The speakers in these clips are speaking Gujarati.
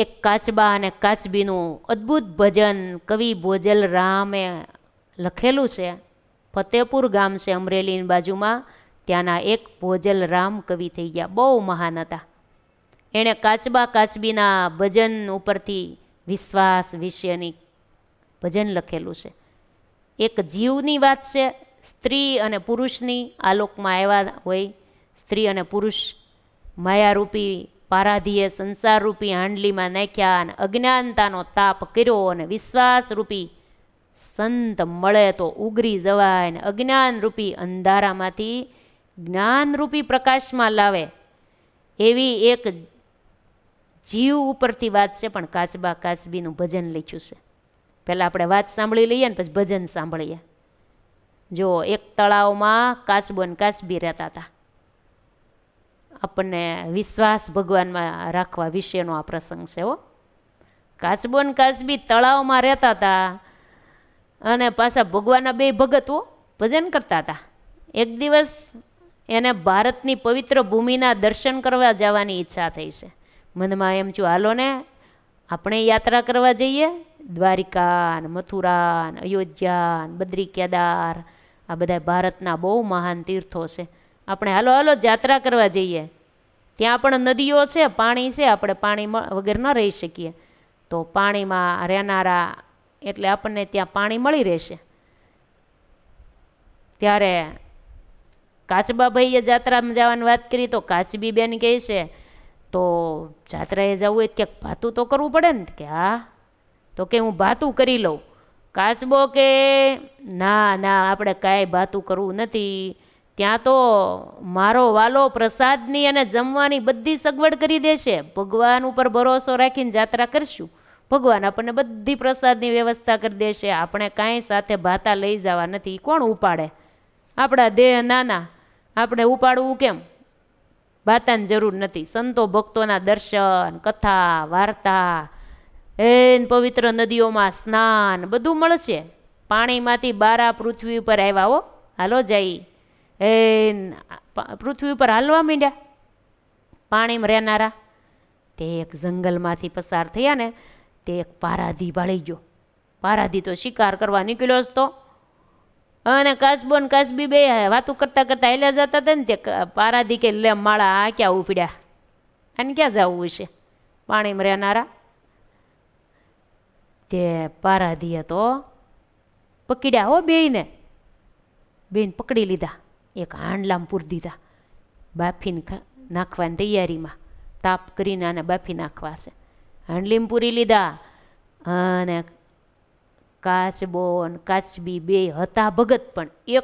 એક કાચબા અને કાચબીનું અદ્ભુત ભજન, કવિ ભોજલ રામે લખેલું છે. ફતેપુર ગામ છે અમરેલીની બાજુમાં. ત્યાંના એક ભોજલ રામ કવિ થઈ ગયા. બહુ મહાન હતા. એણે કાચબા કાચબીના ભજન ઉપરથી વિશ્વાસ વિશેની ભજન લખેલું છે. એક જીવની વાત છે. સ્ત્રી અને પુરુષની આલોકમાં આવ્યા હોય, સ્ત્રી અને પુરુષ માયારૂપી પારાધીએ સંસારરૂપી હાંડલીમાં નાખ્યા અને અજ્ઞાનતાનો તાપ કર્યો અને વિશ્વાસરૂપી સંત મળે તો ઉગરી જવાય ને અજ્ઞાનરૂપી અંધારામાંથી જ્ઞાનરૂપી પ્રકાશમાં લાવે. એવી એક જીવ ઉપરથી વાત છે, પણ કાચબા કાચબીનું ભજન લખ્યું છે. પહેલાં આપણે વાત સાંભળી લઈએ ને પછી ભજન સાંભળીએ. જો એક તળાવમાં કાચબો ને કાચબી રહેતા હતા. આપણને વિશ્વાસ ભગવાનમાં રાખવા વિશેનો આ પ્રસંગ છે, હો. કાચબો ને કાચબી તળાવમાં રહેતા હતા અને પાછા ભગવાનના બે ભગતો ભજન કરતા હતા એક દિવસ એને ભારતની પવિત્ર ભૂમિના દર્શન કરવા જવાની ઈચ્છા થઈ છે. મનમાં એમ છું હાલો ને, આપણે યાત્રા કરવા જઈએ. દ્વારિકા ને મથુરા ને અયોધ્યા ને બદ્રી કેદાર આ બધા ભારતના બહુ મહાન તીર્થો છે. આપણે હાલો હાલો જાત્રા કરવા જઈએ. ત્યાં પણ નદીઓ છે, પાણી છે, આપણે પાણી વગર ન રહી શકીએ. તો પાણીમાં રહેનારા એટલે આપણને ત્યાં પાણી મળી રહેશે. ત્યારે કાચબાભાઈએ જાત્રામાં જવાની વાત કરી તો કાચબી બેન કહે છે, તો જાત્રાએ જવું હોય ક્યાંક ભાતું તો કરવું પડે ને? કે, હા. તો કે, હું ભાતું કરી લઉં. કાચબો કે, ના ના, આપણે કાંઈ ભાતું કરવું નથી. ત્યાં તો મારો વાલો પ્રસાદની અને જમવાની બધી સગવડ કરી દેશે ભગવાન ઉપર ભરોસો રાખીને જાત્રા કરશું. ભગવાન આપણને બધી પ્રસાદની વ્યવસ્થા કરી દેશે આપણે કાંઈ સાથે ભાતા લઈ જવા નથી. કોણ ઉપાડે? આપણા દેહ નાના. આપણે ઉપાડવું કેમ? ભાતાની જરૂર નથી. સંતો ભક્તોના દર્શન, કથા, વાર્તા એન પવિત્ર નદીઓમાં સ્નાન બધું મળશે. પાણીમાંથી બારા પૃથ્વી ઉપર આવ્યા હો. હાલો જઈ એન પૃથ્વી ઉપર હાલવા માંડ્યા. પાણીમાં રહેનારા. તે એક જંગલમાંથી પસાર થયા ને, તે એક પારાધી ભાળી ગયો. પારાધી તો શિકાર કરવા નીકળ્યો જ તો. અને કાચબો ને કાચબી બે વાતું કરતાં કરતાં હેલ્યા જતા હતા ને, તે પારાધી કે લે માળા, આ ક્યાં ઉપડ્યા? અને ક્યાં જવું છે? પાણીમાં રહેનારા. તે પારાધીએ તો પકડ્યા હો બેયને. બેન પકડી લીધા. એક હાંડલામ પૂરી દીધા. બાફીને નાખવાની તૈયારીમાં. તાપ કરીને આને બાફી નાખવા છે. હાંડલીમ પૂરી લીધા. અને કાચબો ને કાચબી બે હતા ભગત પણ. એક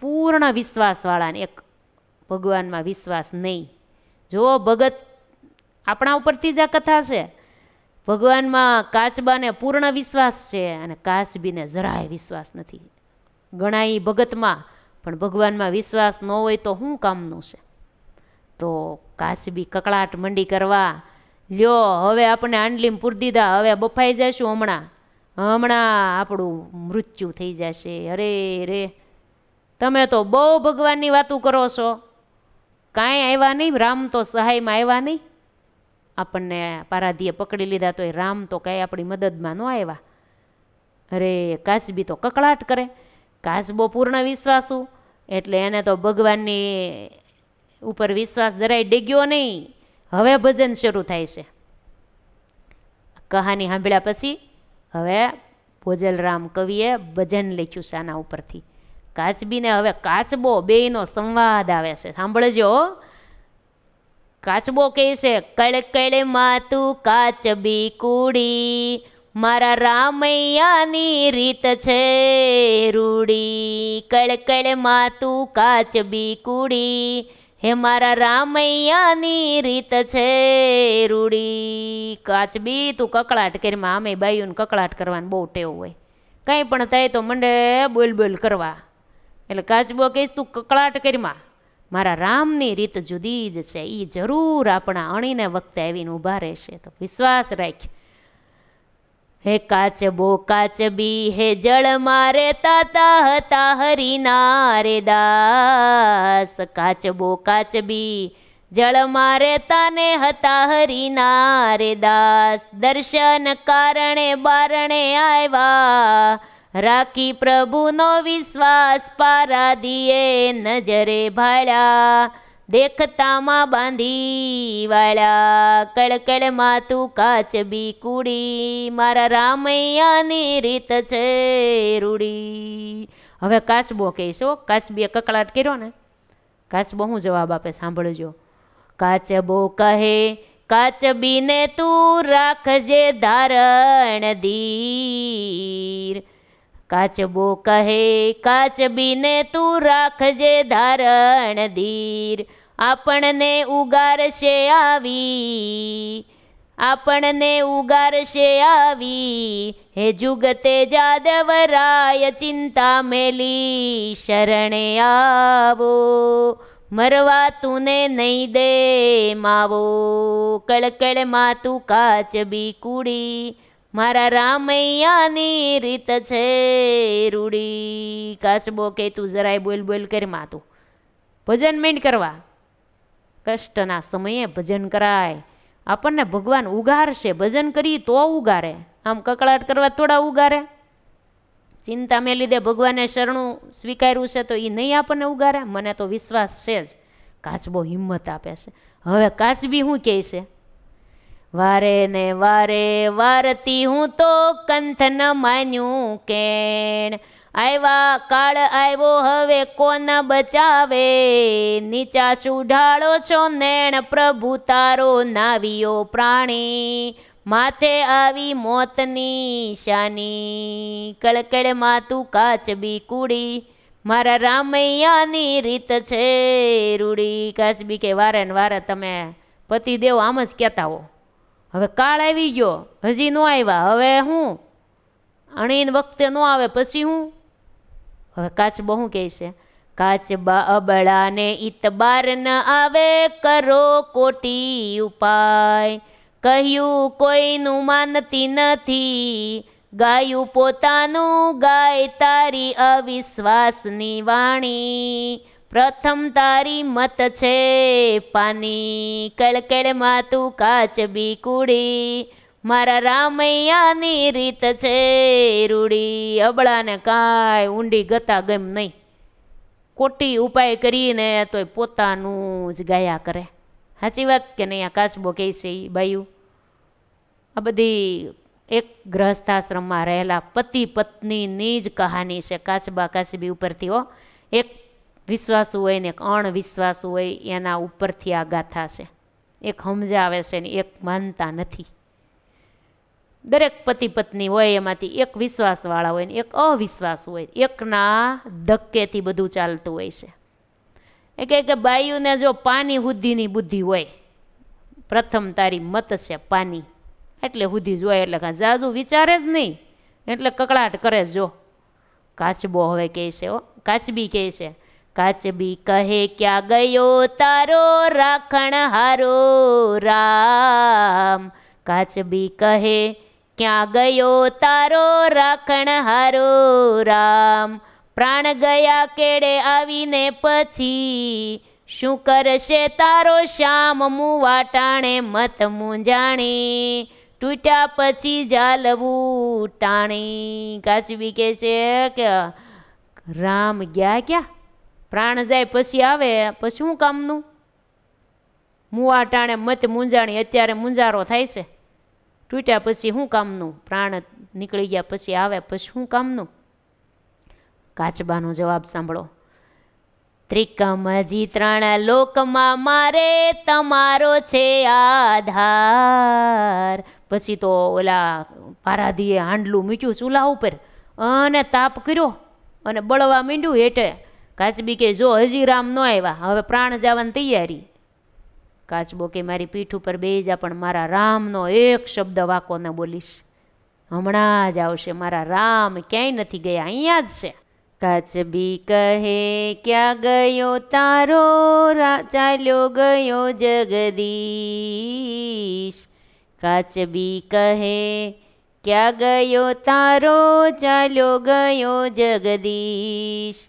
પૂર્ણ વિશ્વાસવાળાને, એક ભગવાનમાં વિશ્વાસ નહીં. જો ભગત આપણા ઉપરથી જ આ કથા છે. ભગવાનમાં કાચબાને પૂર્ણ વિશ્વાસ છે અને કાચબીને જરાય વિશ્વાસ નથી. એ ભગતમાં પણ ભગવાનમાં વિશ્વાસ ન હોય તો શું કામનું છે? તો કાચબી કકળાટ મંડી કરવા, લ્યો, હવે આપણે આંડલીમ પૂર દીધા, હવે બફાઈ જશું હમણાં. હમણાં આપણું મૃત્યુ થઈ જશે. અરે રે, તમે તો બહુ ભગવાનની વાતું કરો છો. કાંઈ આવ્યા નહીં? રામ તો સહાયમાં આવ્યા નહીં? આપણને પારાધીએ પકડી લીધા તો એ રામ તો કાંઈ આપણી મદદમાં ન આવ્યા. અરે, કાચબી તો કકળાટ કરે. કાચબો પૂર્ણ વિશ્વાસુ એટલે એને તો ભગવાનની ઉપર વિશ્વાસ જરાય ડેગ્યો નહીં. હવે ભજન શરૂ થાય છે. કહાની સાંભળ્યા પછી હવે ભોજલરામ કવિએ ભજન લખ્યું છે આના ઉપરથી. કાચબીને હવે કાચબો બેયનો સંવાદ આવે છે. સાંભળજો કાચબો કહે છે કળ કળ માતું કાચબી કુડી મારા રામૈયાની રીત છે. રૂડી કળ તું માતું કાચબી કુડી. હે મારા રામૈયાની રીત છે. રૂડી, કાચબી તું કકળાટ કરીમાં આમે બાયુને કકળાટ કરવાની બહુ ટેવ હોય. કંઈ પણ થાય તો મંડે બોલ બોલ કરવા. એટલે કાચબો કહીશ, તું કકળાટ કરીમાં મારા રામની રીત જુદી જ છે. એ જરૂર આપણા અણીને વખતે આવીને ઊભા રહેશે. તો વિશ્વાસ રાખ. હે કાચબો કાચબી હે જળ મારે તાતા હતા હરિના રે દાસ કાચબો કાચબી જળ મારે ને હતા હરિના રે દાસ. દર્શન કારણે બારણે આવ્યા. રાખી પ્રભુનો વિશ્વાસ પારા દિયે નજરે ભાળ્યા. દેખતામાં બાંધી વાળા કળકળમાં તું કાચબી કુડી, મારા રામૈયાની રીત છે રૂડી. હવે કાચબો કહીશો, કાચબીએ કકળાટ કર્યો ને, કાચબો હું જવાબ આપે સાંભળજો. કાચબો કહે, કાચબીને તું રાખજે ધારણ ધીર. કાચબો કહે, કાચબીને તું રાખજે ધારણ ધીર. આપણને ઉગારશે આવી, આપણને ઉગારશે આવી. હે જુગતે જાદવરાય, ચિંતા મેલી, શરણે આવો. મરવા તુને નહીં દે, માવો. કળકળમાં તું કાચબી કુડી, મારા રામૈયાની રીત છે રૂડી. કાચબો કે તું જરાય બોલ બોલ કરી માતું ભજન મીંડ કરવા. કષ્ટના સમયે ભજન કરાય. આપણને ભગવાન ઉગારશે, ભજન કરી તો ઉગારે. આમ કકળાટ કરવા થોડા ઉગારે. ચિંતા મેં લીધે ભગવાને શરણું સ્વીકાર્યું છે તો એ નહીં આપણને ઉગારે. મને તો વિશ્વાસ છે જ. કાચબો હિંમત આપે છે. હવે કાચબી શું કહે છે? વારે ને વારે વારતી હું તો કંથ ન માન્યું કેણ. આવ્યા કાળ આવ્યો હવે કોણ બચાવે? નીચા ચૂઢાળો છો નેણ, પ્રભુ તારો નાવ્યો પ્રાણી. માથે આવી મોતની શાની. કળકળમાં તું કાચબી કુડી. મારા રામૈયાની રીત છે રૂડી. કાચબી કે વારે ને વારે તમે પતિદેવ આમ જ કહેતા હો. હવે કાળ આવી ગયો, હજી ન આવ્યા. હવે હું અણીન વખતે ન આવે, પછી હું? હવે કાચ બહુ કહે છે, કાચ અબળાને ઇતબાર ન આવે કરો કોટી ઉપાય. કહ્યું, કોઈનું માનતી નથી, ગાયું પોતાનું, ગાય તારી અવિશ્વાસની વાણી. પ્રથમ તારી મત છે પાની કળકળમાં તું કાચબી કુડી. મારા રામૈયાની રીત છે, રૂડી, અબળાને કાંઈ ઊંડી ગતા ગમ નહીં. કોટી ઉપાય કરીને તોય પોતાનું જ ગાયા કરે. સાચી વાત કે નહીં? આ કાચબો કહે છે એ બાયું. આ બધી એક ગ્રહસ્થાશ્રમમાં રહેલા પતિ પત્નીની જ કહાની છે કાચબા કાચબી ઉપરથી, હો. એક વિશ્વાસુ હોય ને એક અણવિશ્વાસુ હોય એના ઉપરથી આ ગાથા છે. એક સમજાવે છે ને એક માનતા નથી. દરેક પતિ પત્ની હોય એમાંથી એક વિશ્વાસવાળા હોય ને એક અવિશ્વાસ હોય. એકના ધક્કેથી બધું ચાલતું હોય છે. એ કહે કે બાયુને જો પાની હુદ્ધિની બુદ્ધિ હોય, પ્રથમ તારી મત છે પાની. એટલે હુદ્ધિ જોઈએ એટલે કાં જાજુ વિચારે જ નહીં. એટલે કકળાટ કરે જો. કાચબો હવે કહે છે હો, કાચબી કહે છે. કાચબી કહે, ક્યાં ગયો તારો રાખણ હારો રામ? કાચબી કહે ક્યાં ગયો તારો રાખણ હારો રામ? પ્રાણ ગયા કેડે આવીને પછી શું કરશે તારો શ્યામ? મુવાટાણે મત મૂંઝાણી, તૂટ્યા પછી જાલવું ટાણી. કાશવી કહે છે કે, રામ ગયા ક્યાં? પ્રાણ જાય પછી આવે, પછી શું કામનું? મુવા ટાણે મત મૂંઝાણી, અત્યારે મૂંઝારો થાય છે. તૂટ્યા પછી શું કામનું? પ્રાણ નીકળી ગયા પછી આવે, પછી શું કામનું? કાચબાનો જવાબ સાંભળો. ત્રિકમજી ત્રણ લોકમાં મારે તમારો છે આધાર. પછી તો ઓલા પારાધીએ હાંડલું મૂક્યું ચૂલા ઉપર અને તાપ કર્યો અને બળવા માંડ્યું હેઠે. કાચબી કે જો હજી રામ ન આવ્યા, હવે પ્રાણ જવાની તૈયારી. કાચબો કે મારી પીઠ ઉપર બે જા પણ મારા રામનો એક શબ્દ વાકો ન બોલીશ. હમણાં જ આવશે મારા રામ, ક્યાંય નથી ગયા, અહીંયા જ છે. કાચબી કહે, ક્યાં ગયો તારો ચાલ્યો ગયો જગદીશ. કાચબી કહે, ક્યાં ગયો તારો ચાલ્યો ગયો જગદીશ.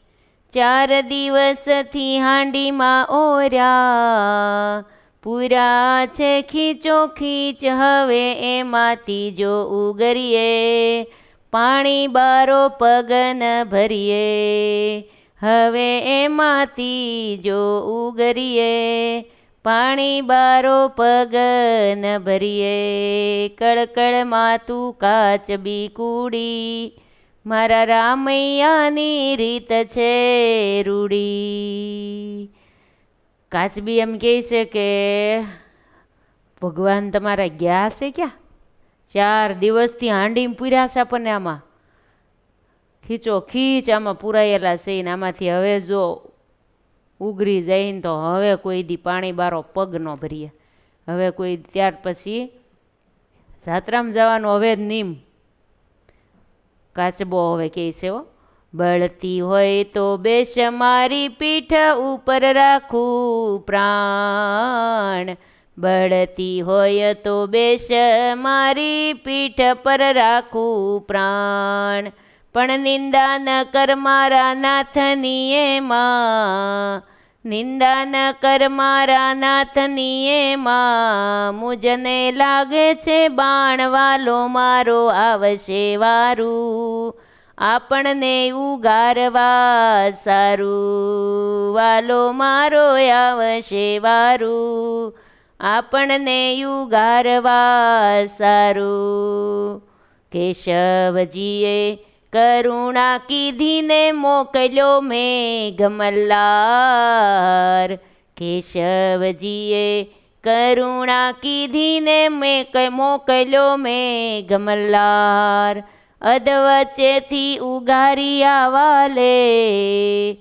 ચાર દિવસથી હાંડીમાં ઓર્યા પૂરા છે ખીચો, ખીચ હવે એમાંથી જો ઉગરીએ, પાણી બારો પગન ભરીએ, હવે એમાંથી જો ઉગરીએ, પાણી બારો પગન ભરીએ કળકળમાં તું કાચબી કૂડી મારા રામૈયાની રીત છે રૂડી. કાચબી એમ કહે છે કે, ભગવાન તમારા ગયા છે ક્યાં? ચાર દિવસથી હાંડી પૂર્યા છે આપણને આમાં. ખીચો ખીચ આમાં પૂરાયેલા છે ને આમાંથી હવે જો ઉગરી જઈને તો હવે કોઈ દી પાણી બારો પગ ન ભરીએ. હવે કોઈ ત્યાર પછી જાત્રામાં જવાનું હવે જ નિમ કાચબો હવે કહે છે હો. બળતી હોય તો બેસ મારી પીઠ ઉપર રાખું પ્રાણ. બળતી હોય તો બેસ મારી પીઠ પર રાખું પ્રાણ. પણ નિંદા ન કર મારા નાથની એમાં. નિંદા ન કર મારા નાથની એમાં. મુજને લાગે છે બાણવાલો મારો આવશે વારું. આપણને ઉગારવા સારું વાલો મારો આવશે વારું. આપણને ઉગારવા સારું. કેશવજીએ કરુણા કીધીને મોકલ્યો મેં ગમલ્લાર કેશવજીએ કરુણા કીધીને મેં મોકલ્યો મેં ગમલ્લાર અધવચ્ચેથી ઉગારી આવાલે.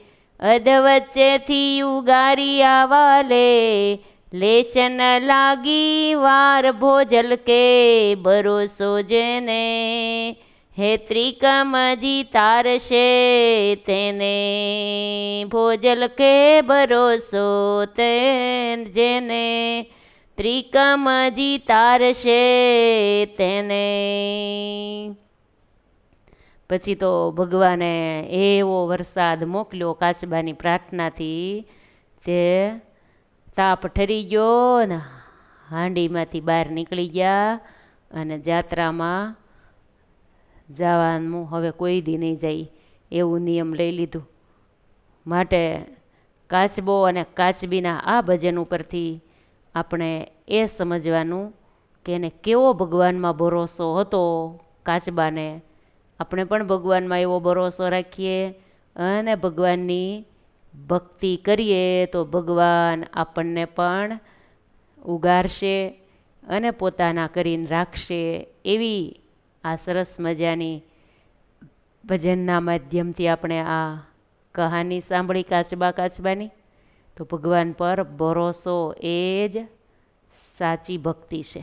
અધવચ્ચેથી ઉગારી આવાલે. લેશન લાગી વાર ભોજલ કે ભરોસો જેને. હે ત્રિકમજી તારશે તેને. ભોજલ કે ભરોસો તે જેને. ત્રિકમજી તારશે તેને. પછી તો ભગવાને એવો વરસાદ મોકલ્યો કાચબાની પ્રાર્થનાથી, તે તાપ ઠરી ગયો ને હાંડીમાંથી બહાર નીકળી ગયા અને જાત્રામાં જવાનું હવે કોઈ દી નહીં જાય એવું નિયમ લઈ લીધું. માટે કાચબો અને કાચબીના આ ભજન ઉપરથી આપણે એ સમજવાનું કે એને કેવો ભગવાનમાં ભરોસો હતો કાચબાને આપણે પણ ભગવાનમાં એવો ભરોસો રાખીએ અને ભગવાનની ભક્તિ કરીએ તો ભગવાન આપણને પણ ઉગારશે અને પોતાના કરીને રાખશે એવી આ સરસ મજાની ભજનના માધ્યમથી આપણે આ કહાની સાંભળી કાચબા કાચબાની. તો ભગવાન પર ભરોસો એ જ સાચી ભક્તિ છે.